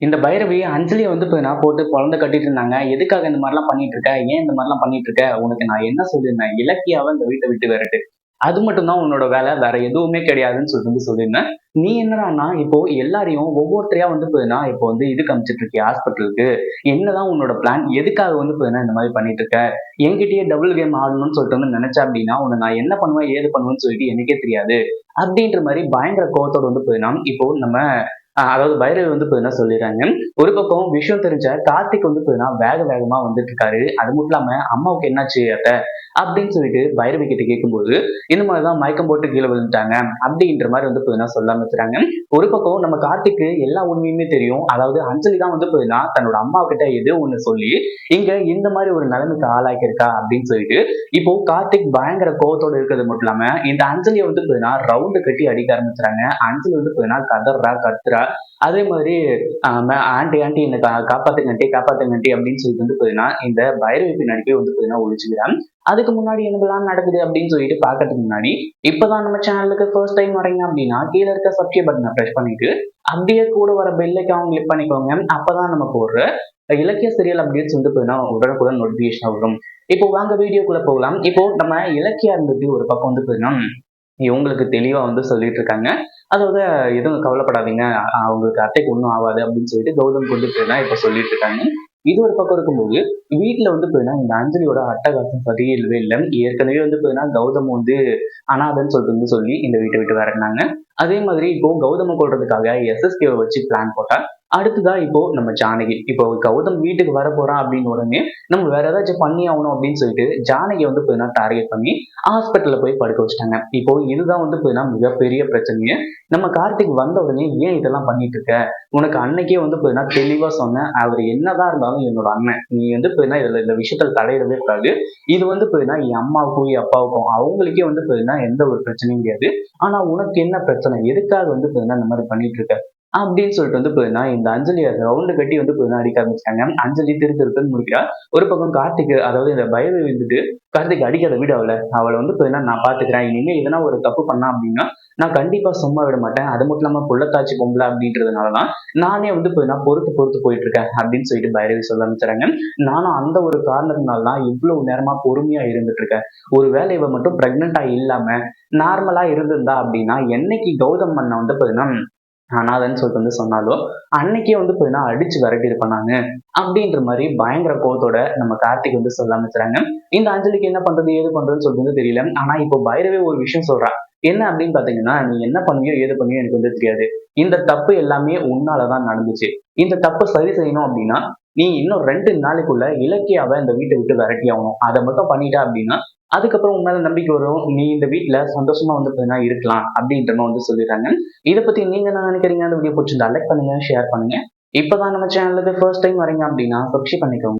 இந்த பைரவி அஞ்சலியை வந்து இப்போ நான் போட்டு குழந்தை கட்டிட்டு இருந்தாங்க. எதுக்காக இந்த மாதிரிலாம் பண்ணிட்டு இருக்க ஏன் இந்த மாதிரிலாம் பண்ணிட்டு இருக்க உனக்கு நான் என்ன சொல்லியிருந்தேன்? இலக்கியாவை இந்த வீட்டை விட்டு விரட்டு. அது மட்டும் தான் உன்னோட வேலை. வேற எதுவுமே கிடையாதுன்னு சொல்லிட்டு வந்து சொல்லியிருந்தேன். நீ என்னடான்னா இப்போ எல்லாரையும் ஒவ்வொருத்தரையா வந்து போதுனா இப்போ வந்து இதுக்கு அமிச்சிட்டு இருக்கிய ஹாஸ்பிட்டலுக்கு. என்னதான் உன்னோட பிளான் எதுக்காக வந்து போதுனா இந்த மாதிரி பண்ணிட்டு இருக்க என்கிட்டயே டபுள் கேம் ஆடணும்னு சொல்லிட்டு வந்து நினைச்சா அப்படின்னா உன்னை நான் என்ன பண்ணுவேன் ஏது பண்ணுவேன்னு சொல்லிட்டு எனக்கே தெரியாது. அப்படின்ற மாதிரி பயங்கர கோபத்தோட வந்து போயினா இப்போ நம்ம அதாவது பைரவி வந்து பார்த்தீங்கன்னா சொல்லிடுறாங்க ஒரு பக்கம் விஷயம் தெரிஞ்ச கார்த்திக் வந்து பார்த்தீங்கன்னா வேக வேகமா வந்துட்டு இருக்காரு அது மட்டும் இல்லாம அம்மாவுக்கு என்னாச்சு அத்த? அப்படின்னு சொல்லிட்டு பைரவி கிட்ட கேட்கும்போது இந்த மாதிரிதான் மயக்கம் போட்டு கீழே விழுந்துட்டாங்க. அப்படின்ற மாதிரி வந்து பார்த்தீங்கன்னா சொல்ல ஆரம்பிச்சுறாங்க ஒரு பக்கம் நம்ம கார்த்திக்கு எல்லா உண்மையுமே தெரியும். அதாவது அஞ்சலி தான் வந்து பார்த்தீங்கன்னா தன்னோட அம்மா கிட்ட எதோ ஒண்ணு சொல்லி இங்க இந்த மாதிரி ஒரு நிலைமைக்கு ஆளாக்கியிருக்கா அப்படின்னு சொல்லிட்டு இப்போ கார்த்திக் பயங்கர கோவத்தோட இருக்கிறது மட்டும் இல்லாம இந்த அஞ்சலியை வந்து பார்த்தீங்கன்னா ரவுண்டு கட்டி அடிக்க ஆரம்பிச்சுறாங்க அஞ்சலி வந்து பார்த்தீங்கன்னா கதறா கத்துறா அதே மாதிரி ஆண்டி ஆண்டி என்னை கா காப்பாத்துங்கண்டி காப்பாத்துங்கண்டி அப்படின்னு சொல்லிட்டு வந்து போயினா இந்த பைரவி பின்னாடி வந்து போயினா ஒழிச்சுக்கிறான் அதுக்கு முன்னாடி என்னெல்லாம் நடக்குது அப்படின்னு சொல்லிட்டு பார்க்கறதுக்கு முன்னாடி இப்பதான் நம்ம சேனலுக்கு ஃபர்ஸ்ட் டைம் வரீங்க அப்படின்னா கீழே இருக்க சப்ஸ்கிரைப் பட்டனை ப்ரெஸ் பண்ணிட்டு அப்படியே கூட வர பெல்லைக்காவும் கிளிக் பண்ணிக்கோங்க. அப்பதான் நம்ம போடுற இலக்கிய சீரியல் அப்டேட்ஸ் வந்து பார்த்தீங்கன்னா உடனுக்குடன் நோட்டிஃபிகேஷன் வரும். இப்போ வாங்க வீடியோக்குள்ள போகலாம். இப்போ நம்ம இலக்கியா இருந்துட்டு ஒரு பக்கம் வந்து பார்த்தீங்கன்னா இவங்களுக்கு தெளிவா வந்து சொல்லிட்டு இருக்காங்க. அதாவது எதுவும் கவலைப்படாதீங்க. அவங்களுக்கு அட்டைக்கு ஒன்றும் ஆகாது அப்படின்னு சொல்லிட்டு கௌதம் கொண்டு போயினா இப்போ சொல்லிட்டு இருக்காங்க. இது ஒரு பக்கம் இருக்கும்போது வீட்டில் வந்து போயினா இந்த அஞ்சலியோட அட்டகாசம் சரியில்லை இல்லை. ஏற்கனவே வந்து போயினா கௌதம் வந்து அனாதன்னு சொல்லிட்டு வந்து சொல்லி இந்த வீட்டை விட்டு வரனாங்க அதே மாதிரி இப்போ கௌதம கொள்றதுக்காக எஸ்எஸ்கேவை வச்சு பிளான் போட்டா அடுத்ததா இப்போ நம்ம ஜானகி. இப்போ கௌதம் வீட்டுக்கு வர போறான் அப்படின்னு உடனே நம்ம வேற ஏதாச்சும் பண்ணி ஆகணும் அப்படின்னு சொல்லிட்டு ஜானகி வந்து போயினா டார்கெட் பண்ணி ஹாஸ்பிட்டல்ல போய் படுக்க வச்சுட்டாங்க. இப்போ இதுதான் வந்து போயினா மிகப்பெரிய பிரச்சனையே நம்ம கார்த்திக் வந்த உடனே ஏன் இதெல்லாம் பண்ணிட்டு இருக்க? உனக்கு அன்னைக்கே வந்து போயினா தெளிவா சொன்னேன். அவர் என்னதான் இருந்தாலும் என்னோட அண்ணன். நீ வந்து போயினா இதுல இந்த விஷயத்துல தலையிடவே கூடாது. இது வந்து போயினா என் அம்மாவுக்கும் என் அப்பாவுக்கும் அவங்களுக்கே வந்து போயினா எந்த ஒரு பிரச்சனையும் கிடையாது. ஆனா உனக்கு என்ன பிரச்சனை? எதுக்காக வந்து போயினா இந்த மாதிரி பண்ணிட்டு இருக்க? அப்படின்னு சொல்லிட்டு வந்து போயினா இந்த அஞ்சலியை ரவுண்டு கட்டி வந்து போயினா அடிக்க ஆரம்பிச்சிட்டாங்க. அஞ்சலி திரு திருத்துன்னு முடிக்கிறா. ஒரு பக்கம் கார்த்திக் அதாவது இந்த பயவை வந்துட்டு கார்த்திக் அடிக்காத வீடு அவளை. அவளை வந்து போயினா நான் பாத்துக்கிறேன். இனிமே எதனா ஒரு தப்பு பண்ணா அப்படின்னா நான் கண்டிப்பா சும்மா விட மாட்டேன். அது மட்டும் இல்லாம புள்ளத்தாச்சி பொம்பளை அப்படின்றதுனாலதான் நானே வந்து போயினா பொறுத்து பொறுத்து போயிட்டு இருக்கேன் அப்படின்னு சொல்லிட்டு பைரவி சொல்ல ஆரம்பிச்சுறாங்க நானும் அந்த ஒரு காரணத்தினால தான் இவ்வளவு நேரமா பொறுமையா இருந்துட்டு இருக்கேன் ஒரு வேலை இவ மட்டும் பிரெக்னெண்டா இல்லாம நார்மலா இருந்திருந்தா அப்படின்னா என்னைக்கு கௌதம் அண்ணன் வந்து போயினா அனாதன்னு சொல்லிட்டு வந்து சொன்னாலும் அன்னைக்கே வந்து போயினா அடிச்சு விரட்டி இருப்பாங்க அப்படின்ற மாதிரி பயங்கர கோவத்தோட நம்ம கார்த்திக் வந்து சொல்ல ஆரம்பிச்சுறாங்க இந்த அஞ்சலிக்கு என்ன பண்றது ஏது பண்றதுன்னு சொல்லிட்டு வந்து தெரியல. ஆனா இப்போ பைரவே ஒரு விஷயம் சொல்றா என்ன அப்படின்னு பாத்தீங்கன்னா நீ என்ன பண்ணுவியோ ஏது பண்ணியோ எனக்கு வந்து தெரியாது. இந்த தப்பு எல்லாமே உன்னாலதான் நடந்துச்சு. இந்த தப்பு சரி செய்யணும் அப்படின்னா நீ இன்னும் ரெண்டு நாளைக்குள்ள இலக்கியாவை இந்த வீட்டை விட்டு விரட்டி ஆகணும். அதை மட்டும் பண்ணிட்டா அப்படின்னா அதுக்கப்புறம் உன்னால நம்பிக்கை வரும். நீ இந்த வீட்டுல சந்தோஷமா வந்து போயினா இருக்கலாம் அப்படின்ற மாதிரி வந்து சொல்லிடுறாங்க. இதை பத்தி நீங்க என்ன நினைக்கிறீங்க? அந்த வீடியோ பிடிச்சிருந்தா லைக் பண்ணுங்க ஷேர் பண்ணுங்க. இப்பதான் நம்ம சேனலுக்கு ஃபர்ஸ்ட் டைம் வரீங்க அப்படின்னா சப்ஸ்கிரைப் பண்ணிக்கோங்க.